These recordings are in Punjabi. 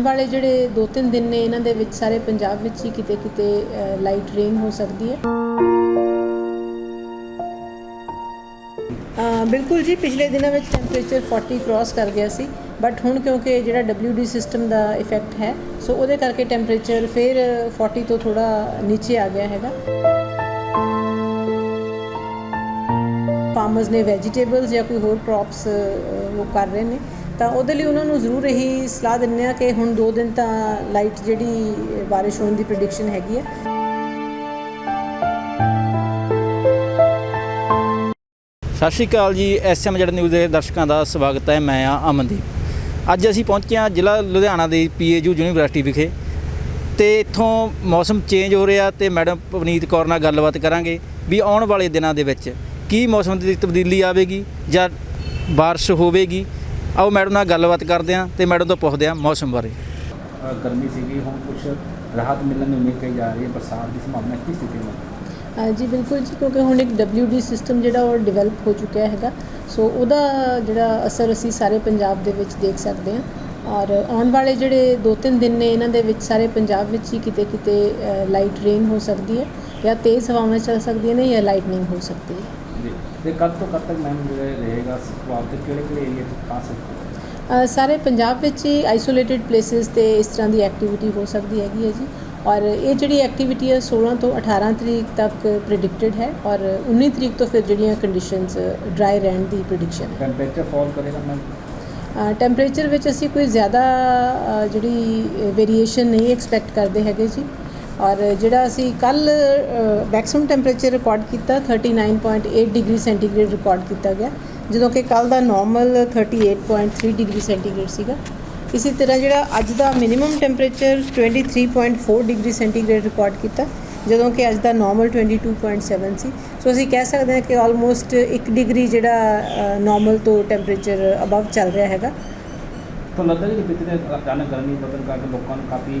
ਆਉਣ ਵਾਲੇ ਜਿਹੜੇ 2-3 ਦਿਨ ਨੇ, ਇਹਨਾਂ ਦੇ ਵਿੱਚ ਸਾਰੇ ਪੰਜਾਬ ਵਿੱਚ ਹੀ ਕਿਤੇ ਕਿਤੇ ਲਾਈਟ ਰੇਨ ਹੋ ਸਕਦੀ ਹੈ। ਬਿਲਕੁਲ ਜੀ, ਪਿਛਲੇ ਦਿਨਾਂ ਵਿੱਚ ਟੈਂਪਰੇਚਰ 40 ਕ੍ਰਾਸ ਕਰ ਗਿਆ ਸੀ ਬਟ ਹੁਣ ਕਿਉਂਕਿ ਜਿਹੜਾ WD ਸਿਸਟਮ ਦਾ ਇਫੈਕਟ ਹੈ ਸੋ ਉਹਦੇ ਕਰਕੇ ਟੈਂਪਰੇਚਰ ਫਿਰ 40 ਤੋਂ ਥੋੜਾ ਨੀਚੇ ਆ ਗਿਆ ਹੈਗਾ। ਫਾਰਮਰਸ ਨੇ ਵੈਜੀਟੇਬਲਸ ਜਾਂ ਕੋਈ ਹੋਰ ਕ੍ਰੌਪਸ ਉਹ ਕਰ ਰਹੇ ਨੇ। ਤਾਂ ਉਹਦੇ ਲਈ ਉਹਨਾਂ ਨੂੰ ਜ਼ਰੂਰ ਇਹੀ ਸਲਾਹ ਦਿੰਦੇ ਆ ਕਿ ਹੁਣ 2 ਦਿਨ ਤਾਂ ਲਾਈਟ ਜਿਹੜੀ ਬਾਰਿਸ਼ ਹੋਣ ਦੀ ਪ੍ਰੈਡਿਕਸ਼ਨ ਹੈਗੀ ਹੈ। ਸਤਿ ਸ਼੍ਰੀ ਅਕਾਲ ਜੀ ਐਸਐਮ ਜੜ ਨਿਊਜ਼ ਦੇ ਦਰਸ਼ਕਾਂ ਦਾ ਸਵਾਗਤ ਹੈ, ਮੈਂ ਆ ਅਮਨਦੀਪ। ਅੱਜ ਅਸੀਂ ਪਹੁੰਚੇ ਹਾਂ ਜ਼ਿਲ੍ਹਾ ਲੁਧਿਆਣਾ ਦੇ ਪੀਏਯੂ ਯੂਨੀਵਰਸਿਟੀ ਵਿਖੇ ਤੇ ਇੱਥੋਂ ਮੌਸਮ ਚੇਂਜ ਹੋ ਰਿਹਾ ਤੇ ਮੈਡਮ ਪਵਨੀਤ ਕੌਰ ਨਾਲ ਗੱਲਬਾਤ ਕਰਾਂਗੇ ਵੀ ਆਉਣ ਵਾਲੇ ਦਿਨਾਂ ਦੇ ਵਿੱਚ ਕੀ ਮੌਸਮ ਦੀ ਤਬਦੀਲੀ ਆਵੇਗੀ ਜਾਂ ਬਾਰਿਸ਼ ਹੋਵੇਗੀ ਆਓ ਮੈਡਮ ਨਾਲ ਗੱਲਬਾਤ ਕਰਦੇ ਹਾਂ ਤੇ ਮੈਡਮ ਤੋਂ ਪੁੱਛਦੇ ਹਾਂ ਮੌਸਮ ਬਾਰੇ। ਗਰਮੀ ਸੀਗੀ ਹੁਣ ਕੁਝ ਰਾਹਤ ਮਿਲਣ ਦੀ ਉਮੀਦ ਕਹੀ ਜਾ ਰਹੀ ਹੈ ਬਰਸਾਤ ਦੀ ਸੰਭਾਵਨਾ ਕਿਸ ਸਥਿਤੀ ਵਿੱਚ ਜੀ ਬਿਲਕੁਲ ਜੀ ਕਿਉਂਕਿ ਹੁਣ ਇੱਕ WD ਸਿਸਟਮ ਜਿਹੜਾ ਉਹ ਡਿਵੈਲਪ ਹੋ ਚੁੱਕਿਆ ਹੈਗਾ। ਸੋ ਉਹਦਾ ਜਿਹੜਾ ਅਸਰ ਅਸੀਂ ਸਾਰੇ ਪੰਜਾਬ ਦੇ ਵਿੱਚ ਦੇਖ ਸਕਦੇ ਹਾਂ। ਔਰ ਆਉਣ ਵਾਲੇ ਜਿਹੜੇ 2-3 ਦਿਨ ਨੇ ਇਹਨਾਂ ਦੇ ਵਿੱਚ ਸਾਰੇ ਪੰਜਾਬ ਵਿੱਚ ਹੀ ਕਿਤੇ ਕਿਤੇ ਲਾਈਟ ਰੇਨ ਹੋ ਸਕਦੀ ਹੈ। ਜਾਂ ਤੇਜ਼ ਹਵਾਵਾਂ ਚੱਲ ਸਕਦੀਆਂ ਨੇ ਜਾਂ ਲਾਈਟਨਿੰਗ ਹੋ ਸਕਦੀ ਹੈ। ਤੇ ਕਦ ਤੋਂ ਕਦ ਤੱਕ ਮੈਮ ਜਿਹੜਾ ਰਹੇਗਾ ਸੁਭਾਅ ਤੇ ਕਿਹੜੇ ਕਿਹੜੇ ਏਰੀਆ ਖਾਸ ਹੈ? ਅ, ਸਾਰੇ ਪੰਜਾਬ ਵਿੱਚ ਹੀ ਆਈਸੋਲੇਟਿਡ ਪਲੇਸਿਸ ਤੇ ਇਸ ਤਰ੍ਹਾਂ ਦੀ ਐਕਟੀਵਿਟੀ ਹੋ ਸਕਦੀ ਹੈਗੀ ਹੈ ਜੀ। ਔਰ ਇਹ ਜਿਹੜੀ ਐਕਟੀਵਿਟੀ ਹੈ 16 ਤੋਂ 18 ਤਰੀਕ ਤੱਕ ਪ੍ਰੈਡਿਕਟਡ ਹੈ ਔਰ 19 ਤਰੀਕ ਤੋਂ ਫਿਰ ਜਿਹੜੀਆਂ ਕੰਡੀਸ਼ਨਸ ਡਰਾਈ ਰਹਿਣ ਦੀ ਪ੍ਰੈਡਿਕਸ਼ਨ ਹੈ। ਟੈਂਪਰੇਚਰ ਫਾਲ ਕਰੇਗਾ ਮੈਮ? ਟੈਂਪਰੇਚਰ ਵਿੱਚ ਅਸੀਂ ਕੋਈ ਜ਼ਿਆਦਾ ਜਿਹੜੀ ਵੇਰੀਏਸ਼ਨ ਨਹੀਂ ਐਕਸਪੈਕਟ ਕਰਦੇ ਹੈਗੇ ਜੀ। ਔਰ ਜਿਹੜਾ ਅਸੀਂ ਕੱਲ ਮੈਕਸਿਮਮ ਟੈਂਪਰੇਚਰ ਰਿਕਾਰਡ ਕੀਤਾ 39.8 ਡਿਗਰੀ ਸੈਂਟੀਗ੍ਰੇਡ ਰਿਕਾਰਡ ਕੀਤਾ ਗਿਆ, ਜਦੋਂ ਕਿ ਕੱਲ ਦਾ ਨਾਰਮਲ 38.3 ਡਿਗਰੀ ਸੈਂਟੀਗ੍ਰੇਡ ਸੀਗਾ। ਇਸੇ ਤਰ੍ਹਾਂ ਜਿਹੜਾ ਅੱਜ ਦਾ minimum temperature 23.4 degree centigrade record ਕੀਤਾ, ਜਦੋਂ ਕਿ ਅੱਜ ਦਾ ਨਾਰਮਲ 22.7 ਸੀ। ਸੋ ਅਸੀਂ ਕਹਿ ਸਕਦੇ ਹਾਂ ਕਿ ਆਲਮੋਸਟ 1 ਡਿਗਰੀ ਜਿਹੜਾ ਨਾਰਮਲ ਤੋਂ ਟੈਂਪਰੇਚਰ ਅਬਵ ਚੱਲ ਰਿਹਾ ਹੈਗਾ। ਤਾਂ ਲੱਗਦਾ ਹੈ ਕਿ ਬੀਤੇ ਦਿਨ ਅਚਾਨਕ ਗਰਮੀ ਬਦਲ ਕਰਕੇ ਲੋਕਾਂ ਨੂੰ ਕਾਫੀ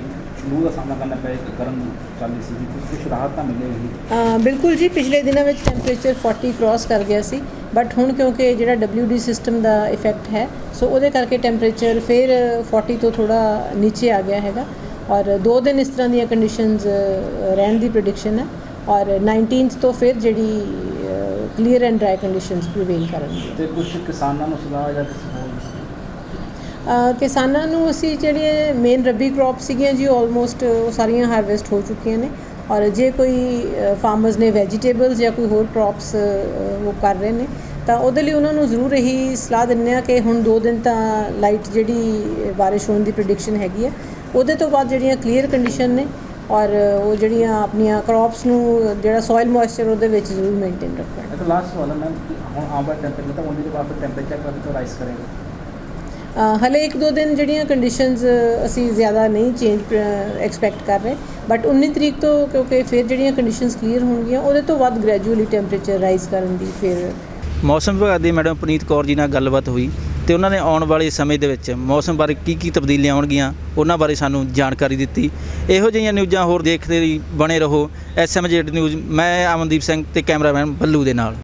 ਲੂ ਦਾ ਸਾਹਮਣਾ ਕਰਨਾ ਪਿਆ ਗਰਮ ਚੱਲਦੀ ਸੀ ਕੁਝ ਰਾਹਤ ਤਾਂ ਮਿਲੇਗੀ ਅ, ਬਿਲਕੁਲ ਜੀ ਪਿਛਲੇ ਦਿਨਾਂ ਵਿੱਚ ਟੈਂਪਰੇਚਰ 40 ਕ੍ਰਾਸ ਕਰ ਗਿਆ ਸੀ ਬਟ ਹੁਣ ਕਿਉਂਕਿ ਜਿਹੜਾ WD ਸਿਸਟਮ ਦਾ ਇਫੈਕਟ ਹੈ ਸੋ ਉਹਦੇ ਕਰਕੇ ਟੈਂਪਰੇਚਰ ਫਿਰ 40 ਤੋਂ ਥੋੜਾ ਨੀਚੇ ਆ ਗਿਆ ਹੈਗਾ ਔਰ 2 ਦਿਨ ਇਸ ਤਰ੍ਹਾਂ ਦੀਆਂ ਕੰਡੀਸ਼ਨਸ ਰਹਿਣ ਦੀ ਪ੍ਰੈਡਿਕਸ਼ਨ ਹੈ ਔਰ 19th ਤੋਂ ਫਿਰ ਜਿਹੜੀ clear and dry conditions prevail ਕਰਨਗੀਆਂ। ਤੇ ਕੁਝ ਕਿਸਾਨਾਂ ਨੂੰ ਸਲਾਹ ਜਾਂ ਕਿਸਾਨਾਂ ਨੂੰ ਅਸੀਂ ਜਿਹੜੇ ਮੇਨ ਰੱਬੀ ਕ੍ਰੌਪ ਸੀਗੀਆਂ ਜੀ ਆਲਮੋਸਟ ਉਹ ਸਾਰੀਆਂ ਹਾਰਵੈਸਟ ਹੋ ਚੁੱਕੀਆਂ ਨੇ। ਔਰ ਜੇ ਕੋਈ ਫਾਰਮਰਸ ਨੇ ਵੈਜੀਟੇਬਲਸ ਜਾਂ ਕੋਈ ਹੋਰ ਕ੍ਰੌਪਸ ਉਹ ਕਰ ਰਹੇ ਨੇ, ਤਾਂ ਉਹਦੇ ਲਈ ਉਹਨਾਂ ਨੂੰ ਜ਼ਰੂਰ ਇਹੀ ਸਲਾਹ ਦਿੰਦੇ ਆ ਕਿ ਹੁਣ 2 ਦਿਨ ਤਾਂ ਲਾਈਟ ਜਿਹੜੀ ਬਾਰਿਸ਼ ਹੋਣ ਦੀ ਪ੍ਰੈਡਿਕਸ਼ਨ ਹੈਗੀ ਆ, ਉਹਦੇ ਤੋਂ ਬਾਅਦ ਜਿਹੜੀਆਂ ਕਲੀਅਰ ਕੰਡੀਸ਼ਨ ਨੇ, ਔਰ ਉਹ ਜਿਹੜੀਆਂ ਆਪਣੀਆਂ ਕ੍ਰੌਪਸ ਨੂੰ, ਜਿਹੜਾ ਸੋਇਲ ਮੋਇਸਚਰ ਉਹਦੇ ਵਿੱਚ ਜ਼ਰੂਰ ਮੇਨਟੇਨ ਰੱਖਣ। ਇੱਕ ਲਾਸਟ ਸਵਾਲ ਹੈ ਮੈਮ ਹੁਣ ਆਉਣ ਵਾਲਾ ਟੈਂਪਰੇਚਰ ਤਾਂ ਉਹਦੇ ਬਾਅਦ ਟੈਂਪਰੇਚਰ ਕਦ ਰਾਈਜ਼ ਕਰੇਗਾ। ਹਲੇ ਇੱਕ ਦੋ ਦਿਨ ਜਿਹੜੀਆਂ ਕੰਡੀਸ਼ਨਸ ਅਸੀਂ ਜ਼ਿਆਦਾ ਨਹੀਂ ਚੇਂਜ ਐਕਸਪੈਕਟ ਕਰ ਰਹੇ ਬਟ 19 ਤਰੀਕ ਤੋਂ ਕਿਉਂਕਿ ਫਿਰ ਜਿਹੜੀਆਂ ਕੰਡੀਸ਼ਨਸ ਕਲੀਅਰ ਹੋਣਗੀਆਂ, ਉਹਦੇ ਤੋਂ ਬਾਅਦ ਗ੍ਰੈਜੂਅਲੀ ਟੈਂਪਰੇਚਰ ਰਾਈਜ਼ ਕਰਨ ਦੀ ਫਿਰ ਮੌਸਮ ਵਿਭਾਗ ਦੀ ਮੈਡਮ ਪਨੀਤ ਕੌਰ ਜੀ ਨਾਲ ਗੱਲਬਾਤ ਹੋਈ ਤੇ ਉਹਨਾਂ ਨੇ ਆਉਣ ਵਾਲੇ ਸਮੇਂ ਦੇ ਵਿੱਚ ਮੌਸਮ ਬਾਰੇ ਕੀ ਕੀ ਤਬਦੀਲੀਆਂ ਆਉਣਗੀਆਂ, ਉਹਨਾਂ ਬਾਰੇ ਸਾਨੂੰ ਜਾਣਕਾਰੀ ਦਿੱਤੀ। ਇਹੋ ਜਿਹੀਆਂ ਨਿਊਜ਼ਾਂ ਹੋਰ ਦੇਖਦੇ ਲਈ ਬਣੇ ਰਹੋ। ਐਸਐਮਜੇਡ ਨਿਊਜ਼ ਮੈਂ ਅਮਨਦੀਪ ਸਿੰਘ ਤੇ ਕੈਮਰਾਮੈਨ ਬੱਲੂ ਦੇ ਨਾਲ।